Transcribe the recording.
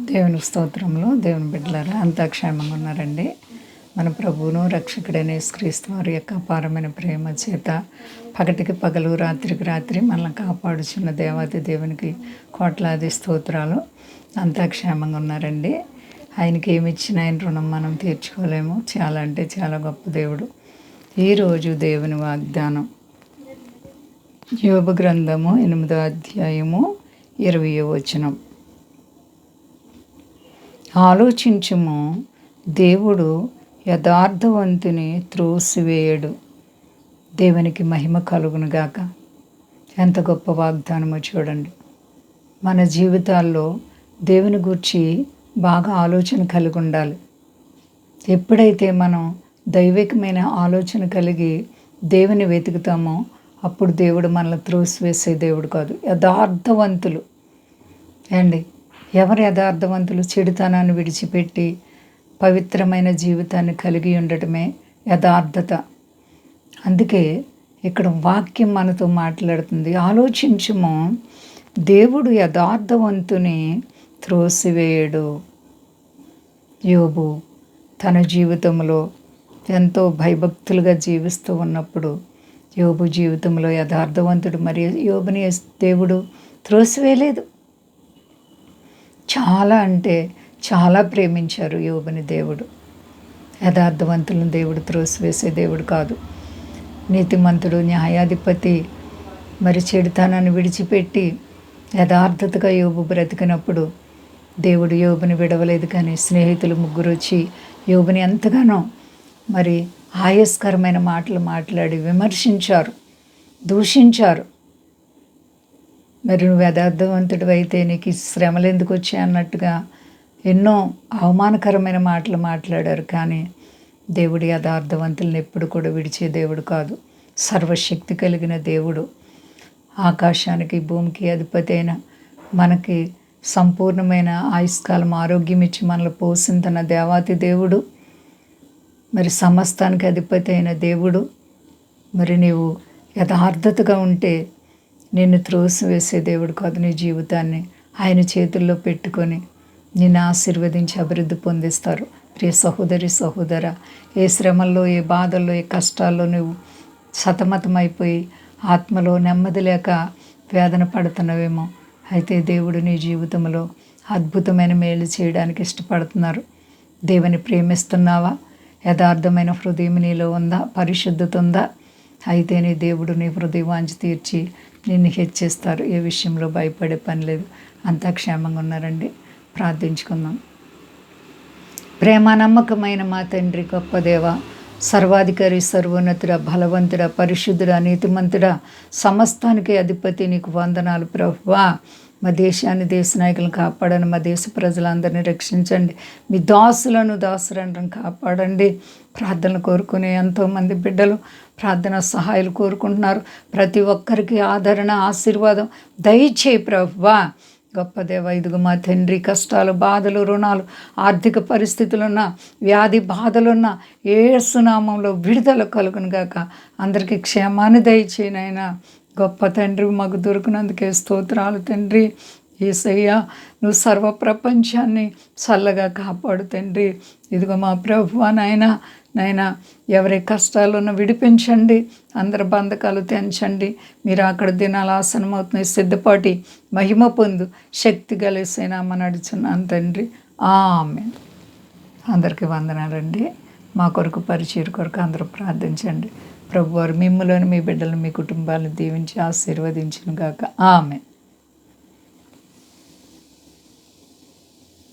దేవుని స్తోత్రంలో దేవుని బిడ్డలారా అంతా క్షేమంగా ఉన్నారండి. మన ప్రభువును రక్షకుడైన క్రీస్తు వారి యొక్క అపారమైన ప్రేమ చేత పగటికి పగలు రాత్రికి రాత్రి మనల్ని కాపాడుచున్న దేవాది దేవునికి కోట్లాది స్తోత్రాలు. అంతా క్షేమంగా ఉన్నారండి. ఆయనకి ఏమి ఇచ్చిన ఆయన రుణం మనం తీర్చుకోలేము. చాలా అంటే చాలా గొప్ప దేవుడు. ఈరోజు దేవుని వాగ్దానం. యోగ గ్రంథము ఎనిమిదో అధ్యాయము ఇరవయో వచనం. ఆలోచించుము. దేవుడు యథార్థవంతుని త్రోసివేయడు. దేవునికి మహిమ కలుగునుగాక ఎంత గొప్ప వాగ్దానమో చూడండి. మన జీవితాల్లో దేవుని గురించి బాగా ఆలోచన కలిగి ఉండాలి ఎప్పుడైతే మనం దైవికమైన ఆలోచన కలిగి దేవుని వెతుకుతామో అప్పుడు దేవుడు మనల్ని త్రోసివేసే దేవుడు కాదు. యథార్థవంతులు. అండి ఎవరు యథార్థవంతులు? చెడుతనాన్ని విడిచిపెట్టి పవిత్రమైన జీవితాన్ని కలిగి ఉండటమే యథార్థత. అందుకే ఇక్కడ వాక్యం మనతో మాట్లాడుతుంది. ఆలోచించము దేవుడు యథార్థవంతుని త్రోసివేయడు. యోబు తన జీవితంలో ఎంతో భయభక్తులుగా జీవిస్తూ ఉన్నప్పుడు యోబు జీవితంలో యథార్థవంతుడు మరి యోబుని దేవుడు త్రోసివేయలేదు. చాలా అంటే చాలా ప్రేమించారు యోబుని దేవుడు. యథార్థవంతులను దేవుడు త్రోసివేసే దేవుడు కాదు. నీతిమంతుడు న్యాయాధిపతి మరి చెడుతనాన్ని విడిచిపెట్టి యథార్థతగా యోబు బ్రతికినప్పుడు దేవుడు యోబుని విడవలేదు కానీ స్నేహితులు ముగ్గురు వచ్చి యోబుని ఎంతగానో మరి ఆయస్కరమైన మాటలు మాట్లాడి విమర్శించారు దూషించారు. మరి నువ్వు యథార్థవంతుడు అయితే నీకు ఈ శ్రమలు ఎందుకు వచ్చాయి అన్నట్టుగా ఎన్నో అవమానకరమైన మాటలు మాట్లాడారు. కానీ దేవుడు యథార్థవంతులను ఎప్పుడు కూడా విడిచే దేవుడు కాదు. సర్వశక్తి కలిగిన దేవుడు. ఆకాశానికి భూమికి అధిపతి అయిన మనకి సంపూర్ణమైన ఆయుష్కాలం ఆరోగ్యం ఇచ్చి మనల్ని పోసిన దేవాతి దేవుడు. మరి సమస్తానికి అధిపతి అయిన దేవుడు. మరి నీవు యథార్థతగా ఉంటే నిన్ను త్రోసివేసే దేవుడు కాదు నీ జీవితాన్ని. ఆయన చేతుల్లో పెట్టుకొని నిన్ను ఆశీర్వదించి అభివృద్ధి పొందిస్తారు. ప్రియ సహోదరి సహోదర ఏ శ్రమల్లో ఏ బాధల్లో ఏ కష్టాల్లో నువ్వు సతమతమైపోయి ఆత్మలో నెమ్మది లేక వేదన పడుతున్నవేమో అయితే దేవుడు నీ జీవితంలో అద్భుతమైన మేలు చేయడానికి ఇష్టపడుతున్నారు. దేవుని ప్రేమిస్తున్నావా? యథార్థమైన హృదయం నీలో ఉందా? పరిశుద్ధత ఉందా? అయితే నీ దేవుడు నీ హృదయవాంచి తీర్చి నిన్ను హెచ్చిస్తారు ఏ విషయంలో భయపడే పని లేదు. అంతా క్షేమంగా ఉన్నారండి. ప్రార్థించుకుందాం. ప్రేమ నమ్మకమైన మా తండ్రి గొప్ప దేవ సర్వాధికారి సర్వోన్నతుడ బలవంతుడ పరిశుద్ధుడ నీతిమంతుడ సమస్తానికి అధిపతి నీకు వందనాలు ప్రభువా. మా దేశాన్ని దేశ నాయకులను కాపాడండి. మా దేశ ప్రజలందరినీ రక్షించండి. మీ దాసులను దాసులను కాపాడండి. ప్రార్థనలు కోరుకునే ఎంతోమంది బిడ్డలు ప్రార్థన సహాయాలు కోరుకుంటున్నారు. ప్రతి ఒక్కరికి ఆదరణ ఆశీర్వాదం దయచేయి ప్రభువా. గొప్ప దేవ ఇదిగో మా తండ్రి కష్టాలు బాధలు రుణాలు ఆర్థిక పరిస్థితులున్న వ్యాధి బాధలున్న ఏ సునామంలో విడుదల కలుగును గాక. అందరికీ క్షేమాన్ని దయచేయనైనా గొప్ప తండ్రి మాకు దొరికినందుకే స్తోత్రాలు తండ్రి. ఏసయ్య నువ్వు సర్వ ప్రపంచాన్ని చల్లగా కాపాడు తండ్రి. ఇదిగో మా ప్రభు నాయన నాయన ఎవరి కష్టాలను విడిపించండి. అందరి బంధకాలు తెంచండి. మీరు అక్కడ దినాలు ఆసనం సిద్ధపాటి మహిమ పొందు శక్తి కలిసేనామని నడుచున్నాను తండ్రి. ఆమె అందరికీ వందనాలండి మా కొరకు పరిచయం కొరకు అందరూ ప్రార్థించండి. ప్రభువారు మిమ్మల్ని మీ బిడ్డలు మీ కుటుంబాలను దీవించి ఆశీర్వదించిన గాక ఆమె